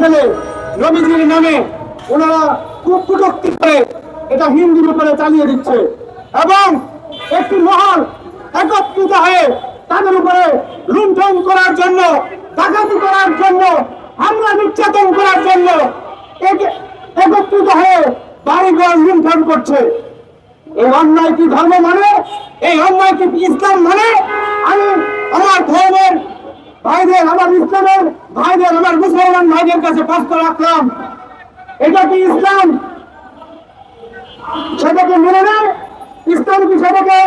ফেলে নবীজির নামে ওনারা খুব কটুক্তি করে এটা হিন্দুর উপরে চালিয়ে দিচ্ছে। এবং একটি মহল একত্রিত হয়ে তাদের উপরে লুণ্ঠন করার জন্য, ডাকাতি করার জন্য, হামলা নির্যাতন করার জন্য এক- একত্রিত হয়ে বাড়িঘর লুণ্ঠন করছে। এই অন্যায় কি ধর্ম মানে এই অন্যায় কি ইসলাম মানে আমি আমার ধর্মের ভাইদের, আমার ইসলামের ভাইদের, আমার মুসলমান ভাইদের কাছে প্রশ্ন রাখলাম। এটা কি ইসলাম? সেটাকে মেনে নেয়? ইসলাম কি সেটাকে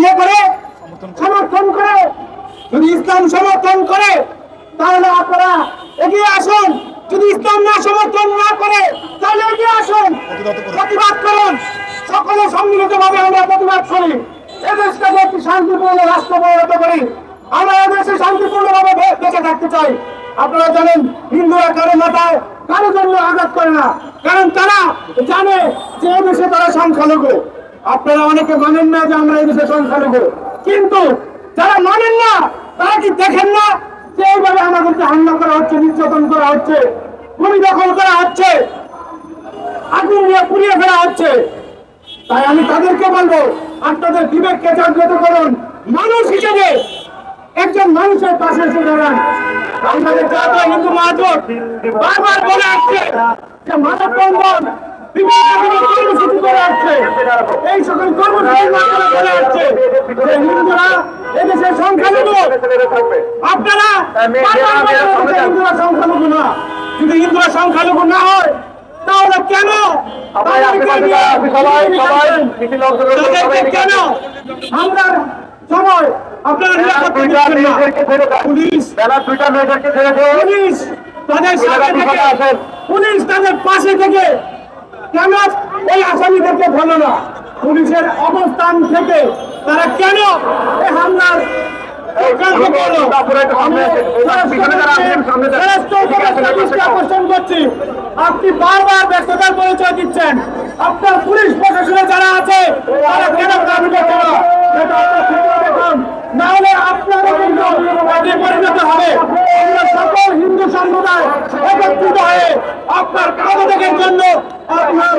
ইয়ে করে? সমর্থন করে? যদি ইসলাম সমর্থন করে, তাহলে আপনারা এগিয়ে আসুন। যদি ইসলাম না সমর্থন না করে, তাহলে এগিয়ে আসুন। প্রতিবাদ করুন। সকলে সম্মিলিত ভাবে আমরা প্রতিবাদ করি। এদেশটাকে একটি শান্তিপূর্ণ রাষ্ট্র পরিণত করি। আমরা এদেশে শান্তিপূর্ণ ভাবে বেঁচে থাকতে চাই। আপনারা জানেন, হিন্দুরা কারও মাথায় কারও জন্য আঘাত করে না। কারণ তারা জানে যে এদেশে তারা সংখ্যালঘু। আপনারা অনেকে মানেন না যে আমরা এদেশে সংখ্যালঘু। কিন্তু যারা মানেন না, তারা কি দেখেন না যে এইভাবে আমাদেরকে হামলা করা হচ্ছে, নির্যাতন করা হচ্ছে, ভূমি দখল করা হচ্ছে, আগুন নিয়ে পুড়িয়ে ফেলা হচ্ছে? তাই আমি তাদেরকে বলব, আপনাদের বিবেককে জাগ্রত করুন। মানুষ হিসেবে একজন মানুষের পাশে এসে দাঁড়ান আমাদের জাতীয় হিন্দু মহাজোট বারবার বলে আসছে যে মানব বন্ধন বিভিন্ন রকমের কর্মসূচি করে আসছে এই সকল কর্মসূচির মাধ্যমে বলে আসছে যে হিন্দুরা এদেশের সংখ্যালঘু আপনারা বারবার বলে আসছেন যে হিন্দুরা সংখ্যালঘু না যদি হিন্দুরা সংখ্যালঘু না হয় তাহলে কেন সবাই সময় আপনারা নিরাপত্তা দিচ্ছেন না। পুলিশ। বেলা দুইটা মেয়েদেরকে ছেড়ে পুলিশ তাদের সাথে থেকে পুলিশ তাদের পাশে থেকে কেন ওই আসামিদেরকে ধরল না? পুলিশের অবস্থান থেকে তারা কেন এই হামলার আপনি বারবার ব্যস্ততার পরিচয় দিচ্ছেন। আপনার পুলিশ প্রশাসনে যারা আছে তারা কেন কাজ করছে না সেটা আপনার খতিয়ে দেখুন। না হলে আপনারও কিন্তু কাজে পরিণত হবে আমরা সকল হিন্দু সম্প্রদায় একত্রিত হয়ে আপনার পদত্যাগের জন্য আপনার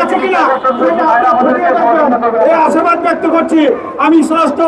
আছে কিনা? সেটা আপনারা এই আশাবাদ ব্যক্ত করছি। আমি স্পষ্ট